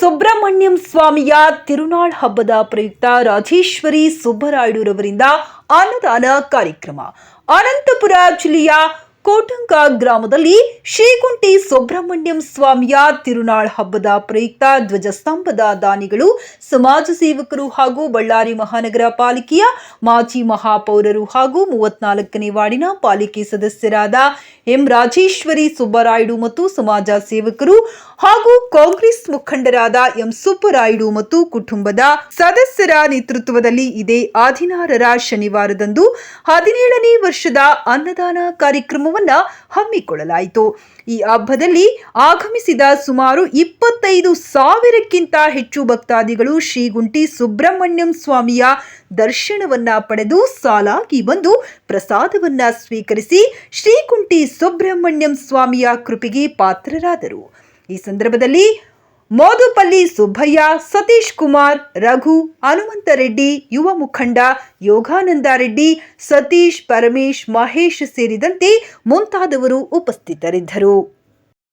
ಸುಬ್ರಹ್ಮಣ್ಯಂ ಸ್ವಾಮಿಯ ತಿರುನಾಳ್ ಹಬ್ಬದ ಪ್ರಯುಕ್ತ ರಾಜೇಶ್ವರಿ ಸುಬ್ಬರಾಯುಡುರವರಿಂದ ಅನ್ನದಾನ ಕಾರ್ಯಕ್ರಮ. ಅನಂತಪುರ ಜಿಲ್ಲೆಯ ಕೋಟಂಕ ಗ್ರಾಮದಲ್ಲಿ ಶ್ರೀಕುಂಟಿ ಸುಬ್ರಹ್ಮಣ್ಯಂ ಸ್ವಾಮಿಯ ತಿರುನಾಳ್ ಹಬ್ಬದ ಪ್ರಯುಕ್ತ ಧ್ವಜಸ್ತಂಭದ ದಾನಿಗಳು ಸಮಾಜ ಸೇವಕರು ಹಾಗೂ ಬಳ್ಳಾರಿ ಮಹಾನಗರ ಪಾಲಿಕೆಯ ಮಾಜಿ ಮಹಾಪೌರರು ಹಾಗೂ ಮೂವತ್ನಾಲ್ಕನೇ ವಾರ್ಡಿನ ಪಾಲಿಕೆ ಸದಸ್ಯರಾದ ಎಂ ರಾಜೇಶ್ವರಿ ಸುಬ್ಬರಾಯುಡು ಮತ್ತು ಸಮಾಜ ಸೇವಕರು ಹಾಗೂ ಕಾಂಗ್ರೆಸ್ ಮುಖಂಡರಾದ ಎಂ ಸುಬ್ಬರಾಯುಡು ಮತ್ತು ಕುಟುಂಬದ ಸದಸ್ಯರ ನೇತೃತ್ವದಲ್ಲಿ ಇದೇ ಹದಿನಾರರ ಶನಿವಾರದಂದು ಹದಿನೇಳನೇ ವರ್ಷದ ಅನ್ನದಾನ ಕಾರ್ಯಕ್ರಮವನ್ನ ಹಮ್ಮಿಕೊಳ್ಳಲಾಯಿತು. ಈ ಹಬ್ಬದಲ್ಲಿ ಆಗಮಿಸಿದ ಸುಮಾರು ಇಪ್ಪತ್ತೈದು ಸಾವಿರಕ್ಕಿಂತ ಹೆಚ್ಚು ಭಕ್ತಾದಿಗಳು ಶ್ರೀಗುಂಟಿ ಸುಬ್ರಹ್ಮಣ್ಯಂ ಸ್ವಾಮಿಯ ದರ್ಶನವನ್ನ ಪಡೆದು ಸಾಲಾಗಿ ಬಂದು ಪ್ರಸಾದವನ್ನ ಸ್ವೀಕರಿಸಿ ಶ್ರೀಕುಂಟಿ ಸುಬ್ರಹ್ಮಣ್ಯಂ ಸ್ವಾಮಿಯ ಕೃಪೆಗೆ ಪಾತ್ರರಾದರು. ಈ ಸಂದರ್ಭದಲ್ಲಿ ಮೋದುಪಲ್ಲಿ ಸುಬ್ಬಯ್ಯ, ಸತೀಶ್ ಕುಮಾರ್, ರಘು ಹನುಮಂತರೆಡ್ಡಿ ಯುವ ಮುಖಂಡ ಯೋಗಾನಂದ ರೆಡ್ಡಿ, ಸತೀಶ್, ಪರಮೇಶ್, ಮಹೇಶ್ ಸೇರಿದಂತೆ ಮುಂತಾದವರು ಉಪಸ್ಥಿತರಿದ್ದರು.